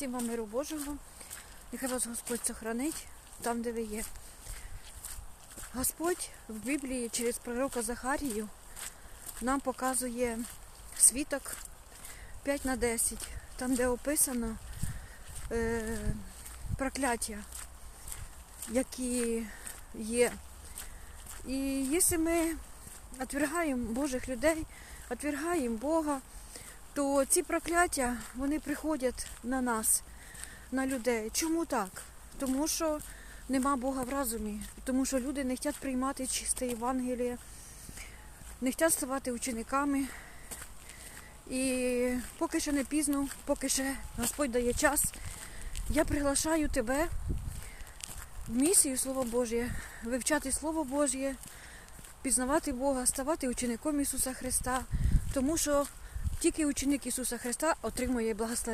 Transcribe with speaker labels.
Speaker 1: Всім вам миру Божого. Нехай вас Господь сохранить там, де ви є. Господь в Біблії через пророка Захарію нам показує світок 5 на 10, там, де описано е, прокляття, які є. І якщо ми відвергаємо Божих людей, відвергаємо Бога, то ці прокляття вони приходять на нас, на людей. Чому так? Тому що нема Бога в разумі, тому що люди не хочуть приймати чисте Євангеліє, не хочуть ставати учениками. І поки що не пізно, поки ще Господь дає час, я приглашаю тебе в місію Слово Божє, вивчати Слово Божє, пізнавати Бога, ставати учеником Ісуса Христа, тому що тільки ученик Ісуса Христа отримує благословення.